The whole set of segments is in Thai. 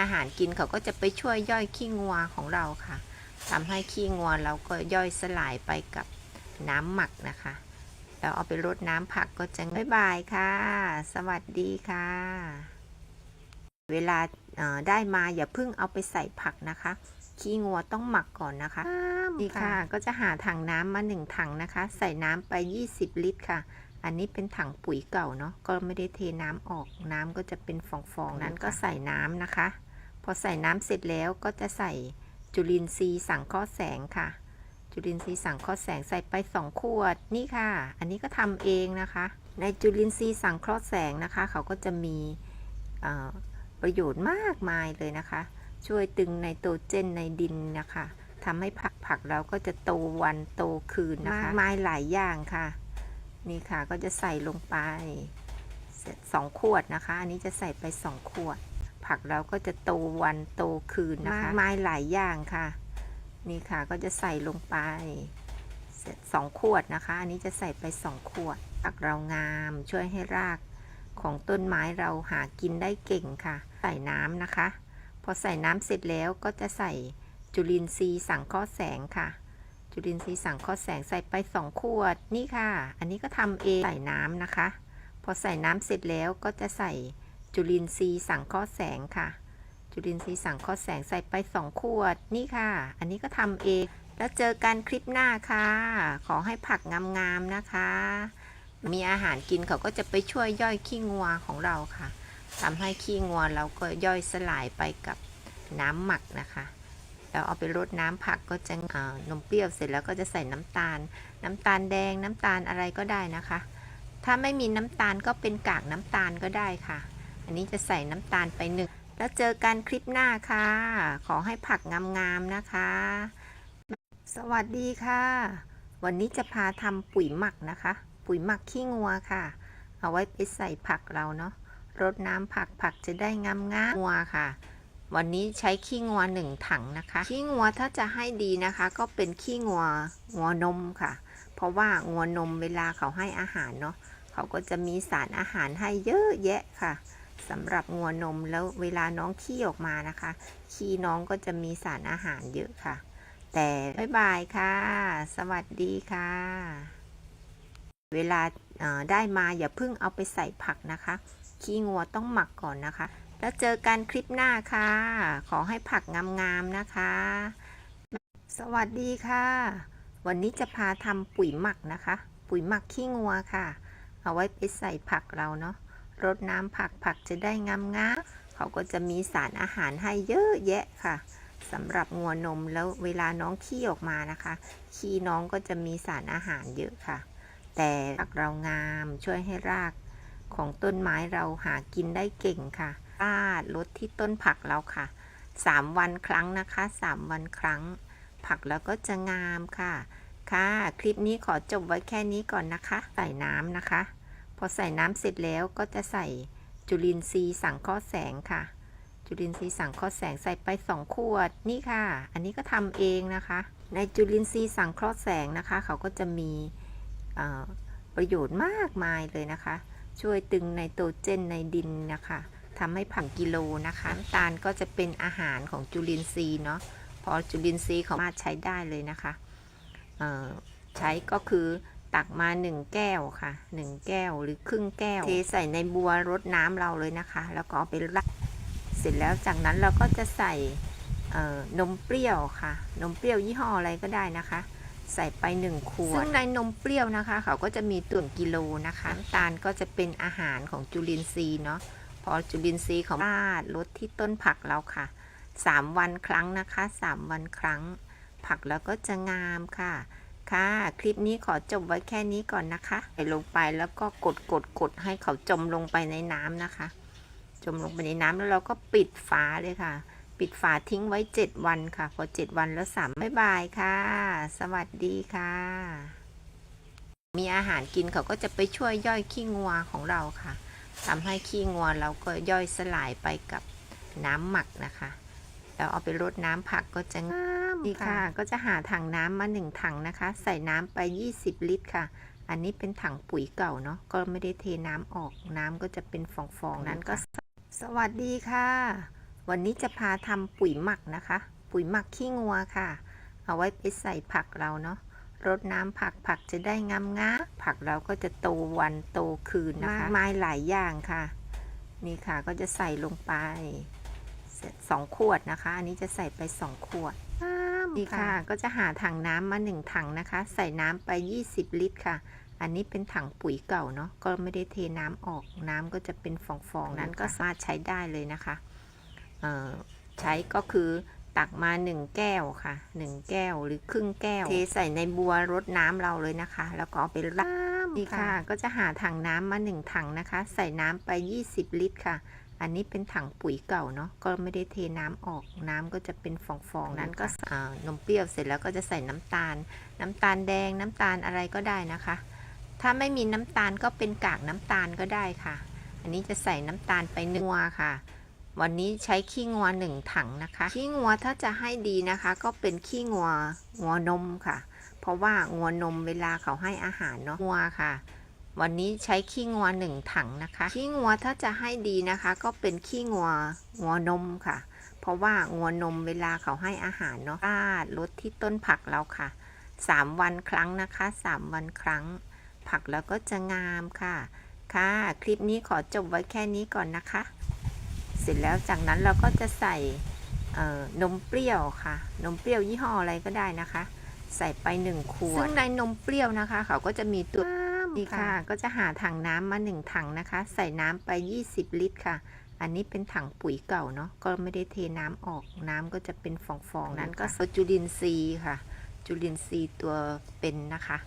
อาหารกินเขาก็จะไปช่วยย่อยขี้งัวของเราค่ะทำให้ขี้งัวเราก็ย่อยสลายไปกับน้ำหมักนะคะ แล้วเอาไปรดน้ำผักก็จะบ๊ายบายค่ะ สวัสดีค่ะ เวลาได้มาอย่าเพิ่งเอาไปใส่ผักนะคะ ขี้งัวต้องหมักก่อนนะคะนี่ค่ะ ก็จะหาถังน้ำมาหนึ่งถังนะคะ ใส่น้ำไป 20 ลิตรค่ะ อันนี้เป็นถังปุ๋ยเก่าเนาะก็ไม่ได้เทน้ำออกน้ำก็จะเป็นฟองๆนั้นก็ใส่น้ำนะคะ พอใส่น้ำเสร็จแล้วก็จะใส่จุลินทรีย์สังเคราะห์แสงค่ะ จุลินทรีย์สังเคราะห์แสงใส่ไป 2 ขวดนี่ค่ะ อันนี้ก็ทำเองนะคะ ในจุลินทรีย์สังเคราะห์แสงนะคะ เขาก็จะมีเอ่อประโยชน์มากมายเลยนะคะ ช่วยตึงไนโตรเจนในดินนะคะทำให้ผักผักเราก็จะโตวันโตคืนนะคะมากมายหลายอย่างค่ะ นี่ค่ะก็จะใส่ลงไปเสร็จสองขวดนะคะ อันนี้จะใส่ไปสองขวด ผักเราก็จะโตวันโตคืนนะคะมากมายหลายอย่างค่ะ นี่ค่ะก็จะใส่ลงไปเสร็จสองขวดนะคะ อันนี้จะใส่ไปสองขวดผักเรางามช่วยให้รากของต้นไม้เราหากินได้เก่งค่ะ ใส่น้ำนะคะ พอใส่น้ำเสร็จแล้วก็จะใส่จุลินทรีย์สังเคราะห์แสงค่ะ จุลินทรีย์สังเคราะห์แสงใส่ไป2ขวดนี่ค่ะ อันนี้ก็ทำเองใส่น้ำนะคะ พอใส่น้ำเสร็จแล้วก็จะใส่ จุลินทรีย์สังเคราะห์แสงค่ะ จุลินทรีย์สังเคราะห์แสงใส่ไป 2 ขวดนี่ค่ะ อันนี้ก็ทำเอง แล้วเจอกันคลิปหน้าค่ะ ขอให้ผักงามๆนะคะ มีอาหารกินเขาก็จะไปช่วยย่อยขี้งัวของเราค่ะทำให้ขี้งัวเราก็ย่อยสลายไปกับน้ำหมักนะคะแล้วเอาไปรดน้ำผักก็จะนมเปรี้ยวเสร็จแล้วก็จะใส่น้ำตาล น้ำตาลแดงน้ำตาลอะไรก็ได้นะคะ ถ้าไม่มีน้ำตาลก็เป็นกากน้ำตาลก็ได้ค่ะ อันนี้จะใส่น้ำตาลไปหนึ่งแล้วเจอกันคลิปหน้าค่ะ ขอให้ผักงามๆนะคะ สวัสดีค่ะ วันนี้จะพาทำปุ๋ยหมักนะคะ ปุ๋ยหมักขี้งัวค่ะ เอาไว้ไปใส่ผักเราเนาะรดน้ำผักผักจะได้งามๆงัวค่ะ วันนี้ใช้ขี้งัวหนึ่งถังนะคะ ขี้งัวถ้าจะให้ดีนะคะ ก็เป็นขี้งัวงัวนมค่ะ เพราะว่างัวนมเวลาเขาให้อาหารเนาะเขาก็จะมีสารอาหารให้เยอะแยะค่ะ สำหรับงัวนมแล้วเวลาน้องขี้ออกมานะคะ ขี้น้องก็จะมีสารอาหารเยอะค่ะ แต่บ๊ายบายค่ะ สวัสดีค่ะ เวลาได้มาอย่าเพิ่งเอาไปใส่ผักนะคะ ขี้งัวต้องหมักก่อนนะคะ แล้วเจอกันคลิปหน้าค่ะ ขอให้ผักงามๆนะคะ สวัสดีค่ะ วันนี้จะพาทำปุ๋ยหมักนะคะ ปุ๋ยหมักขี้งัวค่ะ เอาไว้ไปใส่ผักเราเนาะ รดน้ำผักผักจะได้งามๆเขาก็จะมีสารอาหารให้เยอะแยะค่ะสำหรับงัวนมแล้วเวลาน้องขี้ออกมานะคะ ขี้น้องก็จะมีสารอาหารเยอะค่ะ แต่ผักเรางามช่วยให้รากของต้นไม้เราหากินได้เก่งค่ะป้าลดที่ต้นผักเราค่ะ 3 วันครั้งนะคะ 3 วันครั้ง ผักแล้วก็จะงามค่ะ ค่ะ คลิปนี้ขอจบไว้แค่นี้ก่อนนะคะ ใส่น้ำนะคะ พอใส่น้ำเสร็จแล้วก็จะใส่จุลินทรีย์สังเคราะห์แสงค่ะ จุลินทรีย์สังเคราะห์แสงใส่ไป 2 ขวดนี่ค่ะ อันนี้ก็ทำเองนะคะ ในจุลินทรีย์สังเคราะห์แสงนะคะ เขาก็จะมีประโยชน์มากมายเลยนะคะ ช่วยตึงไนโตรเจนในดินนะคะทำให้ผักกิโลนะคะน้ำตาลก็จะเป็นอาหารของจุลินทรีย์เนาะพอจุลินทรีย์เขาสามารถใช้ได้เลยนะคะใช้ก็คือ ตักมา1แก้วค่ะ1แก้วหรือครึ่งแก้ว เทใส่ในบัวรดน้ำเราเลยนะคะ แล้วก็เอาไปรักเสร็จแล้วจากนั้นเราก็จะใส่นมเปรี้ยวค่ะ นมเปรี้ยวยี่ห้ออะไรก็ได้นะคะ ใส่ไป1ขวดซึ่งในนมเปรี้ยวนะคะ เขาก็จะมีต่วนกิโลนะคะน้ำตาลก็จะเป็นอาหารของจุลินทรีย์เนาะพอจุลินทรีย์ของราดลดที่ต้นผักเราค่ะ 3 วันครั้งนะคะ 3 วันครั้ง ผักแล้วก็จะงามค่ะ ค่ะ คลิปนี้ขอจบไว้แค่นี้ก่อนนะคะใส่ลงไปแล้วก็กดกดกดให้เขาจมลงไปในน้ำนะคะ จมลงไปในน้ำแล้วเราก็ปิดฝาเลยค่ะ ปิดฝาทิ้งไว้ 7 วันค่ะ พอ 7 วันแล้วสามบ๊ายบายค่ะ สวัสดีค่ะ มีอาหารกินเขาก็จะไปช่วยย่อยขี้งัวของเราค่ะทำให้ขี้งัวเราก็ย่อยสลายไปกับน้ำหมักนะคะ แล้วเอาไปรดน้ำผักก็จะง่าม ดีค่ะ ก็จะหาถังน้ำมาหนึ่งถังนะคะ ใส่น้ำไป 20 ลิตรค่ะ อันนี้เป็นถังปุ๋ยเก่าเนาะ ก็ไม่ได้เทน้ำออก น้ำก็จะเป็นฟองๆ นั้นก็ สวัสดีค่ะ วันนี้จะพาทำปุ๋ยหมักนะคะ ปุ๋ยหมักขี้งัวค่ะ เอาไว้ไปใส่ผักเราเนาะรดน้ำผักผักจะได้งามงาผักเราก็จะโตวันโตคืนนะคะ ไม้หลายอย่างค่ะ นี่ค่ะก็จะใส่ลงไปเสร็จสองขวดนะคะ อันนี้จะใส่ไปสองขวด นี่ค่ะ ก็จะหาถังน้ำมาหนึ่งถังนะคะ ใส่น้ำไป 20 ลิตรค่ะ อันนี้เป็นถังปุ๋ยเก่าเนาะ ก็ไม่ได้เทน้ำออก น้ำก็จะเป็นฟองๆ นั้นก็สามารถใช้ได้เลยนะคะเอ่อใช้ก็คือตักมา1แก้วค่ะ1แก้วหรือครึ่งแก้ว เทใส่ในบัวรดน้ำเราเลยนะคะ แล้วก็เอาไปล้างนี่ค่ะ ก็จะหาถังน้ำมา1ถังนะคะ ใส่น้ำไป 20 ลิตรค่ะ อันนี้เป็นถังปุ๋ยเก่าเนาะก็ไม่ได้เทน้ำออกน้ำก็จะเป็นฟองๆนั้นก็อ่านมเปรี้ยวเสร็จแล้วก็จะใส่น้ำตาล น้ำตาลแดงน้ำตาลอะไรก็ได้นะคะ ถ้าไม่มีน้ำตาลก็เป็นกากน้ำตาลก็ได้ค่ะ อันนี้จะใส่น้ำตาลไปหนึ่งงัวค่ะ วันนี้ใช้ขี้งัวหนึ่งถังนะคะ ขี้งัวถ้าจะให้ดีนะคะ ก็เป็นขี้งัวงัวนมค่ะ เพราะว่างัวนมเวลาเขาให้อาหารเนาะงัวค่ะ วันนี้ใช้ขี้งัวหนึ่งถังนะคะ ขี้งัวถ้าจะให้ดีนะคะ ก็เป็นขี้งัวงัวนมค่ะ เพราะว่างัวนมเวลาเขาให้อาหารเนาะราดลดที่ต้นผักเราค่ะสามวันครั้งนะคะสามวันครั้ง ผักแล้วก็จะงามค่ะ ค่ะ คลิปนี้ขอจบไว้แค่นี้ก่อนนะคะ เสร็จแล้วจากนั้นเราก็จะใส่นมเปรี้ยวค่ะ นมเปรี้ยวยี่ห้ออะไรก็ได้นะคะ ใส่ไปหนึ่งขวดซึ่งในนมเปรี้ยวนะคะ เขาก็จะมีตัว นี่ค่ะ ก็จะหาถังน้ำมาหนึ่งถังนะคะ ใส่น้ำไป 20 ลิตรค่ะ อันนี้เป็นถังปุ๋ยเก่าเนาะ ก็ไม่ได้เทน้ำออก น้ำก็จะเป็นฟองๆ นั้นก็จุลินทรีย์ค่ะ จุลินทรีย์ตัวเป็นนะคะ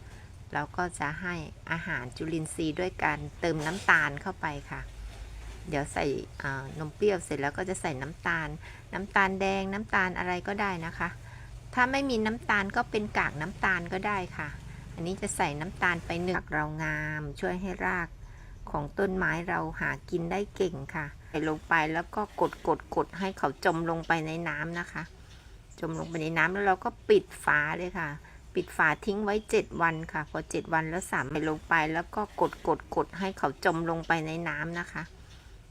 เราก็จะให้อาหารจุลินทรีย์ด้วยการเติมน้ำตาลเข้าไปค่ะ เดี๋ยวใส่อ่านมเปรี้ยวเสร็จแล้วก็จะใส่น้ำตาล น้ำตาลแดงน้ำตาลอะไรก็ได้นะคะ ถ้าไม่มีน้ำตาลก็เป็นกากน้ำตาลก็ได้ค่ะ อันนี้จะใส่น้ำตาลไปหนึ่งักเรางาม ช่วยให้รากของต้นไม้เราหากินได้เก่งค่ะ ใส่ลงไปแล้วก็กดกดกดให้เขาจมลงไปในน้ำนะคะ จมลงไปในน้ำแล้วเราก็ปิดฝาเลยค่ะ ปิดฝาทิ้งไว้ 7 วันค่ะ พอ 7 วันแล้วสามไปลงไปแล้วก็กดกดกดให้เขาจมลงไปในน้ำนะคะ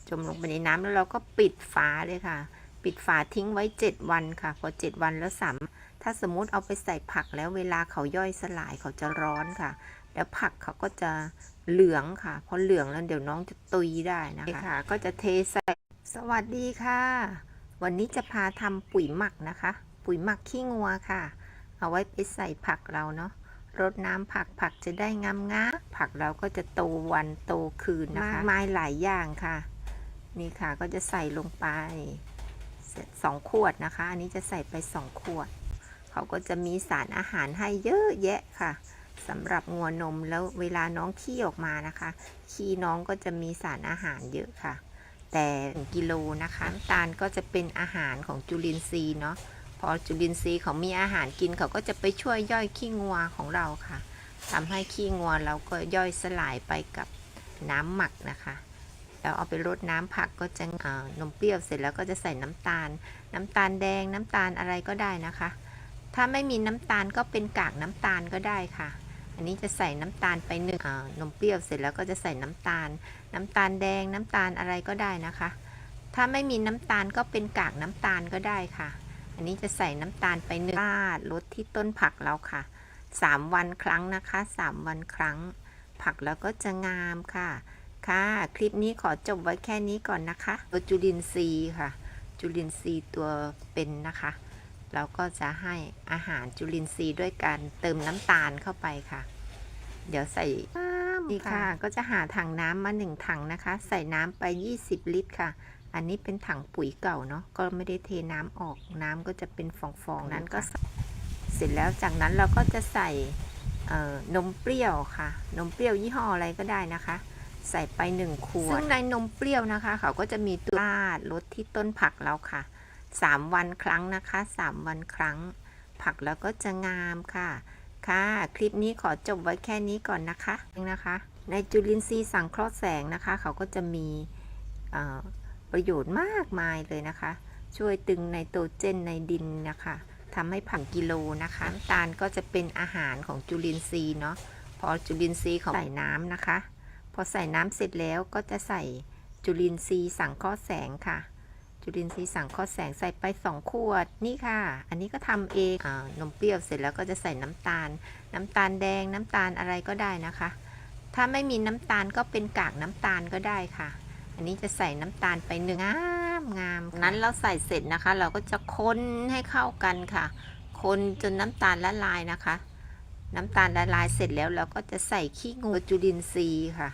จมลงไปในน้ำแล้วเราก็ปิดฝาเลยค่ะ ปิดฝาทิ้งไว้ 7 วันค่ะ พอ 7 วันแล้วสาม ถ้าสมมุติเอาไปใส่ผักแล้วเวลาเขาย่อยสลายเขาจะร้อนค่ะ แล้วผักเขาก็จะเหลืองค่ะ พอเหลืองแล้วเดี๋ยวน้องจะตุยได้นะคะก็จะเทใส่ สวัสดีค่ะ วันนี้จะพาทำปุ๋ยหมักนะคะ ปุ๋ยหมักขี้งัวค่ะ เอาไว้ไปใส่ผักเราเนาะรดน้ำผักผักจะได้งามงาผักเราก็จะโตวันโตคืนนะคะไม้หลายอย่างค่ะ นี่ค่ะก็จะใส่ลงไปเสร็จสองขวดนะคะ อันนี้จะใส่ไปสองขวด เขาก็จะมีสารอาหารให้เยอะแยะค่ะสำหรับงัวนมแล้วเวลาน้องขี้ออกมานะคะ ขี้น้องก็จะมีสารอาหารเยอะค่ะ แต่กิโลนะคะน้ำตาลก็จะเป็นอาหารของจุลินทรีย์เนาะพอจุลินทรีย์เขามีอาหารกินเขาก็จะไปช่วยย่อยขี้งัวของเราค่ะทำให้ขี้งัวเราก็ย่อยสลายไปกับน้ำหมักนะคะแล้วเอาไปรดน้ำผักก็จะนมเปรี้ยวเสร็จแล้วก็จะใส่น้ำตาล น้ำตาลแดงน้ำตาลอะไรก็ได้นะคะ ถ้าไม่มีน้ำตาลก็เป็นกากน้ำตาลก็ได้ค่ะ อันนี้จะใส่น้ำตาลไปหนึ่งนมเปรี้ยวเสร็จแล้วก็จะใส่น้ำตาล น้ำตาลแดงน้ำตาลอะไรก็ได้นะคะ ถ้าไม่มีน้ำตาลก็เป็นกากน้ำตาลก็ได้ค่ะ อันนี้จะใส่น้ำตาลไปหนึ่งราดลดที่ต้นผักเราค่ะ 3 วันครั้งนะคะ 3 วันครั้ง ผักแล้วก็จะงามค่ะ ค่ะ คลิปนี้ขอจบไว้แค่นี้ก่อนนะคะตัวจุลินทรีย์ค่ะ จุลินทรีย์ตัวเป็นนะคะ เราก็จะให้อาหารจุลินทรีย์ด้วยการเติมน้ำตาลเข้าไปค่ะ เดี๋ยวใส่นี่ค่ะ ก็จะหาถังน้ำมาหนึ่งถังนะคะ ใส่น้ำไป 20 ลิตรค่ะ อันนี้เป็นถังปุ๋ยเก่าเนาะก็ไม่ได้เทน้ำออกน้ำก็จะเป็นฟองๆนั้นก็เสร็จแล้วจากนั้นเราก็จะใส่เอ่อนมเปรี้ยวค่ะ นมเปรี้ยวยี่ห้ออะไรก็ได้นะคะ ใส่ไปหนึ่งขวดซึ่งในนมเปรี้ยวนะคะ เขาก็จะมีตัวราดลดที่ต้นผักเราค่ะ สามวันครั้งนะคะสามวันครั้ง ผักแล้วก็จะงามค่ะ ค่ะ คลิปนี้ขอจบไว้แค่นี้ก่อนนะคะนะคะ ในจุลินทรีย์สังเคราะห์แสงนะคะ เขาก็จะมีประโยชน์มากมายเลยนะคะ ช่วยตึงไนโตรเจนในดินนะคะทำให้ผักกิโลนะคะน้ำตาลก็จะเป็นอาหารของจุลินทรีย์เนาะพอจุลินทรีย์เขาใส่น้ำนะคะ พอใส่น้ำเสร็จแล้วก็จะใส่จุลินทรีย์สังเคราะห์แสงค่ะ จุลินทรีย์สังเคราะห์แสงใส่ไป 2 ขวดนี่ค่ะ อันนี้ก็ทำเองอนมเปรี้ยวเสร็จแล้วก็จะใส่น้ำตาล น้ำตาลแดงน้ำตาลอะไรก็ได้นะคะ ถ้าไม่มีน้ำตาลก็เป็นกากน้ำตาลก็ได้ค่ะ อันนี้จะใส่น้ำตาลไปหนึ่งงามงามนั้นเราใส่เสร็จนะคะ เราก็จะคนให้เข้ากันค่ะ คนจนน้ำตาลละลายนะคะ น้ำตาลละลายเสร็จแล้วเราก็จะใส่ขี้งูจุลินทรีย์ค่ะ